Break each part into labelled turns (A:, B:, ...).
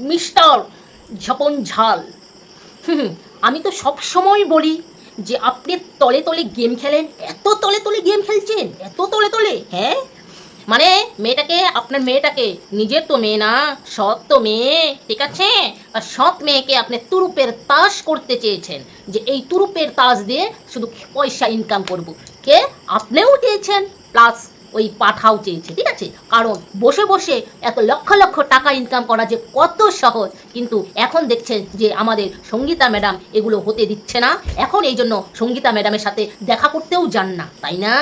A: Mister ঝপন ঝাল। হুম, আমি তো সব সময় বলি যে আপনি তলে তলে গেম খেলেন এত তলে তলে গেম খেলছেন এত তলে তলে হ্যাঁ? মানে মেয়েটাকে আপনার মেয়েটাকে নিজের তো মেয়ে না সৎ তো মেয়ে ঠিক আছে? আর সৎ মেয়েকে আপনি তুরুপের তাস করতে চেয়েছেন যে এই তুরুপের তাস দিয়ে শুধু পয়সা ইনকাম করব। কে? আপনিও চেয়েছেন প্লাস ওই পাঠাও চেয়েছে, ঠিক আছে? কারণ বসে বসে এত লক্ষ লক্ষ টাকা ইনকাম করা যে কত সহজ। কিন্তু এখন দেখছেন যে আমাদের সঙ্গীতা ম্যাডাম এগুলো হতে দিচ্ছে না। এখন এই জন্য সঙ্গীতা ম্যাডামের সাথে দেখা করতেও যান না, তাই না?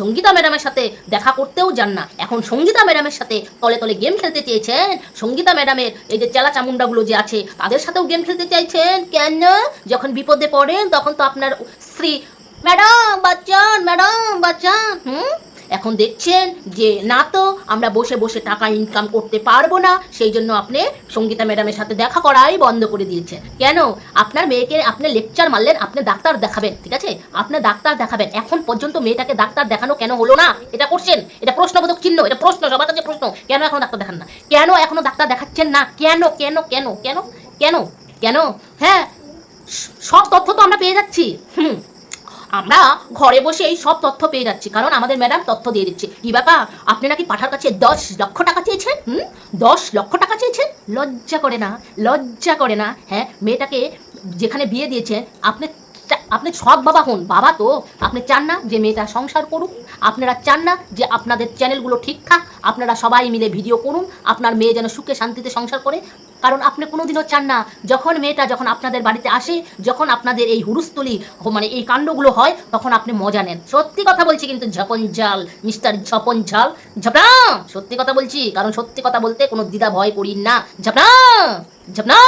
A: সঙ্গীতা ম্যাডামের সাথে দেখা করতেও যান না। এখন সঙ্গীতা ম্যাডামের সাথে তলে তলে গেম খেলতে চেয়েছেন। সঙ্গীতা ম্যাডামের এই যে চেলা চামুন্ডাগুলো যে আছে, তাদের সাথেও গেম খেলতে চাইছেন কেন? যখন বিপদে পড়েন, তখন তো আপনার স্ত্রী, ম্যাডাম, বাচ্চান ম্যাডাম, বাচ্চান, হুম? এখন দেখছেন যে না তো আমরা বসে বসে টাকা ইনকাম করতে পারব না, সেই জন্য আপনি সঙ্গীতা ম্যাডামের সাথে দেখা করাই বন্ধ করে দিয়েছেন। কেন? আপনার মেয়েকে আপনি লেকচার মারলেন, আপনি ডাক্তার দেখাবেন, ঠিক আছে? আপনি ডাক্তার দেখাবেন। এখন পর্যন্ত মেয়েটাকে ডাক্তার দেখানো কেন হলো না? এটা করছেন? এটা প্রশ্নবোধক চিহ্ন, এটা প্রশ্ন, সবার কাছে প্রশ্ন। কেন এখনও ডাক্তার দেখান না? কেন এখনও ডাক্তার দেখাচ্ছেন না? কেন কেন কেন কেন কেন কেন? হ্যাঁ সব তথ্য তো আমরা পেয়ে যাচ্ছি। হুম। আমরা ঘরে বসে এই সব তথ্য পেয়ে যাচ্ছি। কারণ আমাদের ম্যাডাম তথ্য দিয়ে দিচ্ছে। কি ব্যাপার? আপনি নাকি পাঠার কাছে দশ লক্ষ টাকা চেয়েছেন? হুম? দশ লক্ষ টাকা চেয়েছেন? লজ্জা করে না, লজ্জা করে না। হ্যাঁ মেয়েটাকে যেখানে বিয়ে দিয়েছেন আপনি আপনি সৎ বাবা হন, বাবা তো। আপনি চান না যে মেয়েটা সংসার করুক। আপনারা চান না যে আপনাদের চ্যানেলগুলো ঠিকঠাক আপনারা সবাই মিলে ভিডিও করুন। আপনার মেয়ে যেন সুখে শান্তিতে সংসার করে। কারণ আপনি কোনোদিনও চান না, যখন মেয়েটা যখন আপনাদের বাড়িতে আসে, যখন আপনাদের এই হুরুস্থলি মানে এই কাণ্ডগুলো হয়, তখন আপনি মজা নেন। সত্যি কথা বলছি কিন্তু ঝপন ঝাল, মিস্টার ঝপন ঝাল, ঝপনা! সত্যি কথা বলছি, কারণ সত্যি কথা বলতে কোনো দ্বিধা ভয় করি না। ঝপনা! ঝপনা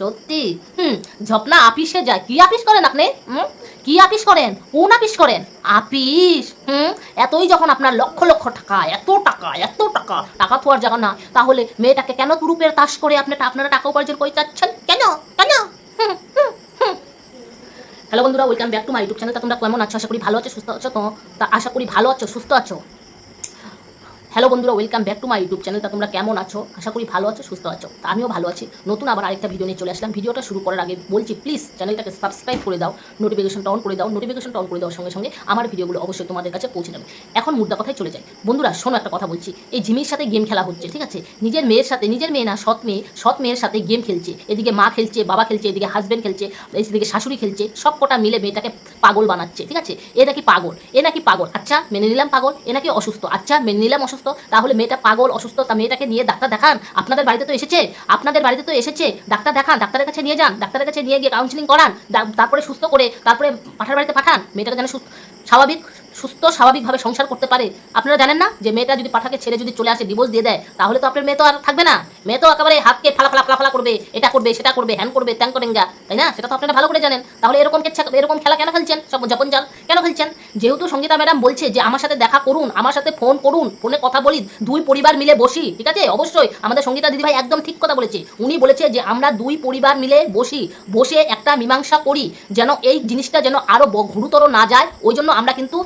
A: সত্যি হুম ঝপনা আপিসে যায়। কি আপিস করেন আপনি? হুম কি আপিস করেন? কোন আপিস করেন? আপিস হুম এতই যখন আপনার লক্ষ লক্ষ টাকা এত টাকা এত টাকা টাকা থোয়ার জায়গা না তাহলে মেয়েটাকে কেন তুরুপের তাস করে আপনি আপনারা টাকা উপার্জন করে চাচ্ছেন কেন? কেন? হুম, হুম। হ্যালো বন্ধুরা welcome back to my YouTube channel তোমরা কেমন আছো? আশা করি ভালো আছো সুস্থ আছো তো? তা আশা করি ভালো আছো সুস্থ আছো? হ্যালো বন্ধুরা welcome back to my YouTube channel তা তোমরা কেমন আছো? আশা করি ভালো আছো, সুস্থ আছো। তা আমিও ভালো আছি। নতুন আবার আরেকটা ভিডিও নিয়ে চলে আসলাম। ভিডিওটা শুরু করার আগে বলছি প্লিজ চ্যানেলটাকে সাবস্ক্রাইব করে দাও নোটিফিকেশনটা অন করে দাও নোটিফিকেশনটা অন করে দেওয়ার সঙ্গে সঙ্গে আমার ভিডিওগুলো অবশ্যই তোমাদের কাছে পৌঁছে যাবে। এখন মুদ্রা কথায় চলে যায় বন্ধুরা, শোনো একটা কথা বলছি। এই ঝিমির সাথে গেম খেলা হচ্ছে, ঠিক আছে? নিজের মেয়ের সাথে, নিজের মেয়ে না, সৎ মেয়ে, সৎ মেয়ের সাথে গেম খেলছে। এদিকে মা খেলছে, বাবা খেলছে, এদিকে হাজব্যান্ড খেলছে, এদিকে শাশুড়ি খেলছে সব কটা মিলে মেয়েটাকে পাগল বানাচ্ছে, ঠিক আছে? এ নাকি পাগল, এ নাকি পাগল। আচ্ছা মেনে নিলাম পাগল, এ নাকি অসুস্থ। আচ্ছা মেনে নিলাম অসুস্থ। তাহলে মেয়েটা পাগল, অসুস্থ, তা মেয়েটাকে নিয়ে ডাক্তার দেখান। আপনাদের বাড়িতে তো এসেছে, আপনাদের বাড়িতে তো এসেছে। ডাক্তার দেখান, ডাক্তারের কাছে নিয়ে যান, ডাক্তারের কাছে নিয়ে গিয়ে কাউন্সিলিং করান তারপরে সুস্থ করে, তারপরে পাঠার বাড়িতে পাঠান। মেয়েটাকে যেন স্বাভাবিক সুস্থ, স্বাভাবিকভাবে সংসার করতে পারে। আপনারা জানেন না যে মেয়েটা যদি পাঠাকে ছেড়ে যদি চলে আসে ডিভোর্স দিয়ে দেয়, তাহলে তো আপনার মেয়ে তো আর থাকবে না। মেয়ে তো একেবারে হাতকে ফালা ফালা ফালা করবে, এটা করবে, সেটা করবে, হ্যান করবে ত্যান করেন গা তাই না? সেটা তো আপনারা ভালো করে জানেন। তাহলে এরকম এরকম খেলা কেন খেলছেন? সব জপন জাল কেন খেলছেন? যেহেতু সঙ্গীতা ম্যাডাম বলছে যে, আমার সাথে দেখা করুন, আমার সাথে ফোন করুন ফোনে কথা বলি, দুই পরিবার মিলে বসি, ঠিক আছে? অবশ্যই আমাদের সঙ্গীতা দিদিভাই একদম ঠিক কথা বলেছে। উনি বলেছে যে, আমরা দুই পরিবার মিলে বসি, বসে একটা মীমাংসা করি, যেন এই জিনিসটা যেন আরও ব- গুরুতর না যায়। ওই জন্য আমরা কিন্তু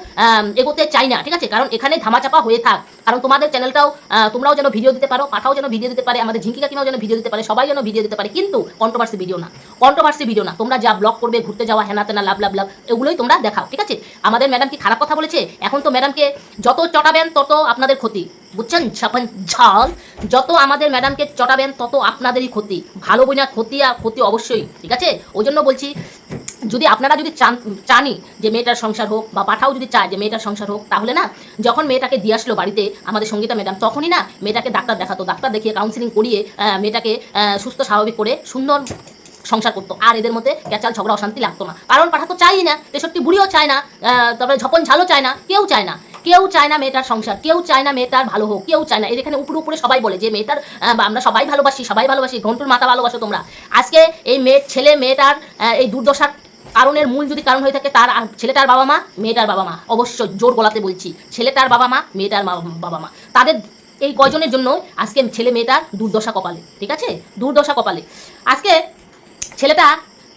A: এগোতে চাই না, ঠিক আছে? কারণ এখানে ধামাচাপা হয়ে থাক। কারণ তোমাদের চ্যানেলটাও তোমরাও যেন ভিডিও দিতে পারো, পাঠাও যেন ভিডিও দিতে পারে, আমাদের ঝিঙ্কি কাকিমাও যেন ভিডিও দিতে পারে, সবাই যেন ভিডিও দিতে পারে। কিন্তু কন্ট্রোভার্সি ভিডিও না। কন্ট্রোভার্সি ভিডিও না। তোমরা যা ব্লগ করবে, ঘুরতে যাওয়া, হেনা তেনা, লাভ লাভ লাভ, এগুলোই তোমরা দেখাও, ঠিক আছে? আমাদের ম্যাডাম কি খারাপ কথা বলেছে? এখন তো ম্যাডামকে যত চটাবেন, তত আপনাদের ক্ষতি। বুঝছেন? ঝাপান ঝাল। যত আমাদের ম্যাডামকে চটাবেন, তত আপনাদেরই ক্ষতি। ভালো বইনা ক্ষতি, আর ক্ষতি অবশ্যই, ঠিক আছে? ওই জন্য বলছি যদি আপনারা যদি চান চানি যে মেয়েটার সংসার হোক বা পাঠাও যদি চায় যে মেয়েটার সংসার হোক, তাহলে না, যখন মেয়েটাকে দিয়ে আসলো বাড়িতে আমাদের সঙ্গীতা ম্যাডাম, তখনই না মেয়েটাকে ডাক্তার দেখাতো, ডাক্তার দেখিয়ে কাউন্সিলিং করিয়ে মেয়েটাকে সুস্থ, স্বাভাবিক করে সুন্দর সংসার করতো। আর এদের মধ্যে ক্যাচাল, ঝগড়া, অশান্তি লাগতো না। কারণ পাঠা তো চাই না, তেষট্টি বুড়িও চায় না তারপরে ঝপন ঝালও চায় না, কেউ চায় না। কেউ চায় না মেয়েটার সংসার, কেউ চায় না মেয়েটার ভালো হোক, কেউ চায় না। এর এখানে উপরে উপরে সবাই বলে যে মেয়েটার আমরা সবাই ভালোবাসি সবাই ভালোবাসি, ঘন্টুর মাথা ভালোবাসো তোমরা। আজকে এই মেয়ে, ছেলে মেয়েটার এই দুর্দশার কারণের মূল যদি কারণ হয়ে থাকে তার ছেলেটার বাবা মা মেয়েটার বাবা মা অবশ্য জোর গলাতে বলছি, ছেলেটার বাবা মা মেয়েটার বাবা মা তাদের এই কজনের জন্য আজকে ছেলে মেয়েটার দুর্দশা কপালে, ঠিক আছে? দুর্দশা কপালে। আজকে ছেলেটা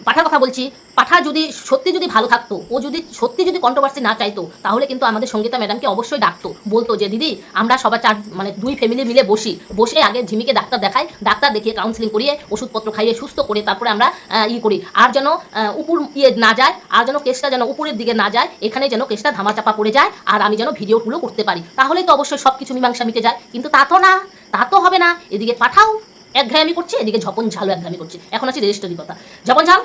A: পাঠার কথা বলছি, পাঠা যদি সত্যি যদি ভালো থাকতো, ও যদি সত্যি যদি কন্ট্রোভার্সি না চাইতো, তাহলে কিন্তু আমাদের সঙ্গীতা ম্যাডামকে অবশ্যই ডাকতো। বলতো যে, দিদি, আমরা সবার চার মানে দুই ফ্যামিলি মিলে বসি। বসে আগে ঝিমিকে ডাক্তার দেখাই, ডাক্তার দেখিয়ে কাউন্সিলিং করিয়ে, ওষুধপত্র খাইয়ে সুস্থ করে তারপরে আমরা ই করি। আর যেন উপর ইয়ে না যায়, আর যেন কেসটা যেন উপরের দিকে না যায়, এখানে যেন কেসটা ধামাচাপা পড়ে যায়, আর আমি যেন ভিডিওগুলো করতে পারি। তাহলেই তো অবশ্যই সব কিছু মীমাংসা মিটে যায়। কিন্তু তা তো না, তা তো হবে না। এদিকে পাঠাও। একঘায়ামি করছে, এদিকে ঝপন ঝালও একঘায়ামি করছে। এখন আছে রেজিস্ট্রারি কথা ঝপন ঝাল?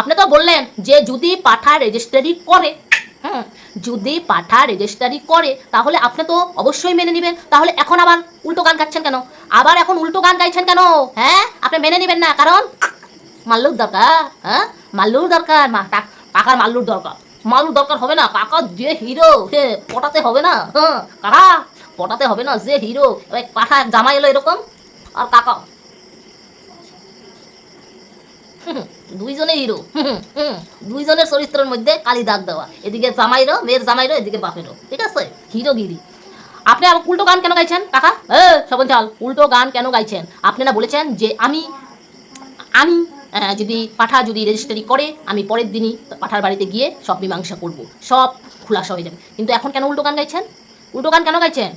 A: আপনি তো বললেন যে যদি পাঠা রেজিস্ট্রারি করে, হুম, যদি পাঠা রেজিস্ট্রারি করে, তাহলে আপনি তো অবশ্যই মেনে নেবেন। তাহলে এখন আবার উল্টো গান গাচ্ছেন কেন? আবার এখন উল্টো গান গাইছেন কেন? হ্যাঁ আপনি মেনে নেবেন না, কারণ মাল্লুর দরকার হ্যাঁ মাল্লুর দরকার, মা কাকার মাল্লুর দরকার। মাল্লুর দরকার হবে না, কাকা যে হিরো হে পটাতে হবে না হ্যাঁ কাকা, পটাতে হবে না, যে হিরো পাঠা জামা এলো এরকম আর কাকা হুম, দুইজনে হিরো। দুইজনের চরিত্রের মধ্যে কালি দাগ দেওয়া। এদিকে জামাইরও মেয়ের জামাইরও এদিকে বাপেরও। ঠিক আছে? হিরোগিরি। আপনি আবার উল্টো গান কেন গাইছেন কাকা? এ সবন চাল উল্টো গান কেন গাইছেন? আপনি না বলেছেন যে আমি আমি যদি পাঠা যদি রেজিস্ট্রি করে আমি পরের দিনই পাঠার বাড়িতে গিয়ে সব মীমাংসা করব। সব খোলাসা হয়ে যাবে। কিন্তু এখন কেন উল্টো গান গাইছেন? উল্টো গান কেন গাইছেন?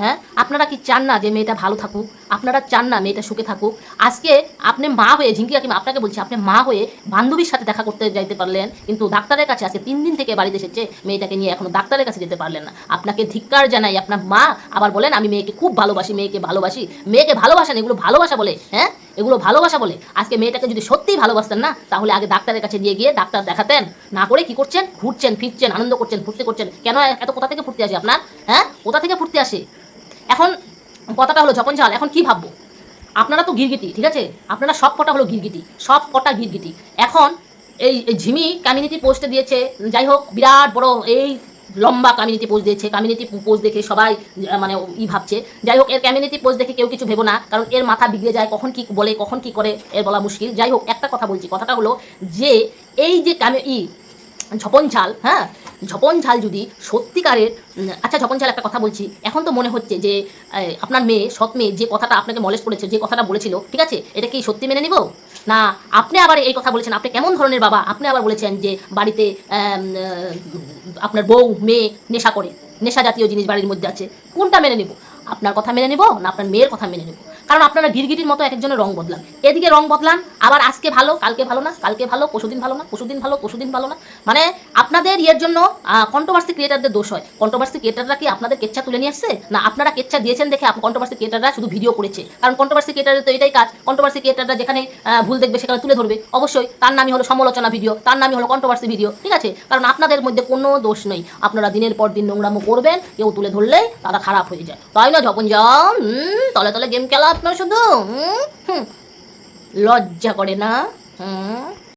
A: হ্যাঁ? আপনারা কি চান না যে মেয়েটা ভালো থাকুক? আপনারা চান না মেয়েটা সুখে থাকুক। আজকে আপনি মা হয়ে, ঝিঙ্কি কাকিমা, আপনাকে বলছি, আপনি মা হয়ে বান্ধবীর সাথে দেখা করতে যাইতে পারলেন, কিন্তু ডাক্তারের কাছে আজকে তিন দিন থেকে বাড়িতে এসেছে, মেয়েটাকে নিয়ে এখনও ডাক্তারের কাছে যেতে পারলেন না। আপনাকে ধিক্কার জানাই, আপনার মা আবার বলেন, আমি মেয়েকে খুব ভালোবাসি, মেয়েকে ভালোবাসি, মেয়েকে ভালোবাসেন, এগুলো ভালোবাসা বলে হ্যাঁ? এগুলো ভালোবাসা বলে। আজকে মেয়েটাকে যদি সত্যিই ভালোবাসতেন না, তাহলে আগে ডাক্তারের কাছে নিয়ে গিয়ে ডাক্তার দেখাতেন। না করে কি করছেন? ঘুরছেন, ফিরছেন, আনন্দ করছেন, ফুর্তি করছেন। কেন এত কোথা থেকে ফুর্তি আসে আপনার? হ্যাঁ? কোথা থেকে ফুর্তি আসে? এখন কথাটা হলো ঝপন ঝাল, এখন কি ভাববো? আপনারা তো গিরগিটি, ঠিক আছে? আপনারা সব কটা হলো গিরগিটি, সব কটা গিরগিটি। এখন এই এই ঝিমি কমিউনিটি পোস্টে দিয়েছে, যাই হোক, বিরাট বড় এই লম্বা কমিউনিটি পোস্ট দিয়েছে কমিউনিটি পোস্ট দেখে সবাই মানে ই ভাবছে। যাই হোক, এর কমিউনিটি পোস্ট দেখে কেউ কিছু ভেবো না, কারণ এর মাথা বিগড়ে যায়, কখন কি বলে, কখন কি করে, এর বলা মুশকিল। যাই হোক, একটা কথা বলছি, কথাটা হলো যে, এই যে কামে ই, ঝপন ঝাল হ্যাঁ? ঝপন ঝাল যদি সত্যিকারের আচ্ছা ঝপন ঝাল একটা কথা বলছি। এখন তো মনে হচ্ছে যে আপনার মেয়ে, সৎ মেয়ে যে কথাটা আপনাকে মলেজ করেছে, যে কথাটা বলেছিল, ঠিক আছে? এটা কি সত্যি মেনে নিব? না, আপনি আবার এই কথা বলেছেন। আপনি কেমন ধরনের বাবা? আপনি আবার বলেছেন যে বাড়িতে আপনার বউ, মেয়ে নেশা করে, নেশা জাতীয় জিনিস বাড়ির মধ্যে আছে। কোনটা মেনে নিব? আপনার কথা মেনে নিব না আপনার মেয়ের কথা মেনে নেব? কারণ আপনারা গিরগিটির মতো এক একজনের রং বদলান। এদিকে রং বদলান, আবার আজকে ভালো, কালকে ভালো না, কালকে ভালো, পরশুদিন ভালো না, পরশুদিন ভালো পরশুদিন ভালো না। মানে আপনাদের ইয়ের জন্য কন্ট্রোভার্সি ক্রিয়েটারদের দোষ হয়। কন্ট্রোভার্সি ক্রিয়েটাররা কি আপনাদের কেচ্ছা তুলে নিয়ে আসছে? না, আপনারা কেচ্ছা দিয়েছেন দেখে কন্ট্রোভার্সি ক্রিয়েটাররা শুধু ভিডিও করেছে। কারণ কন্ট্রোভার্সি ক্রিয়েটারের তো এটাই কাজ। কন্ট্রোভার্সি ক্রিয়েটাররা যেখানে ভুল দেখবে সেখানে তুলে ধরবে। অবশ্যই, তার নামই হলো সমালোচনা ভিডিও তার নামই হলো কন্ট্রোভার্সি ভিডিও ঠিক আছে? কারণ আপনাদের মধ্যে কোনো দোষ নেই। আপনারা দিনের পর দিন নোংরামো করবেন, কেউ তুলে ধরলে তারা খারাপ হয়ে যায়। তাই না যখন যান তলে তলে গেম খেলা আপনার শুধু। লজ্জা করে না হুম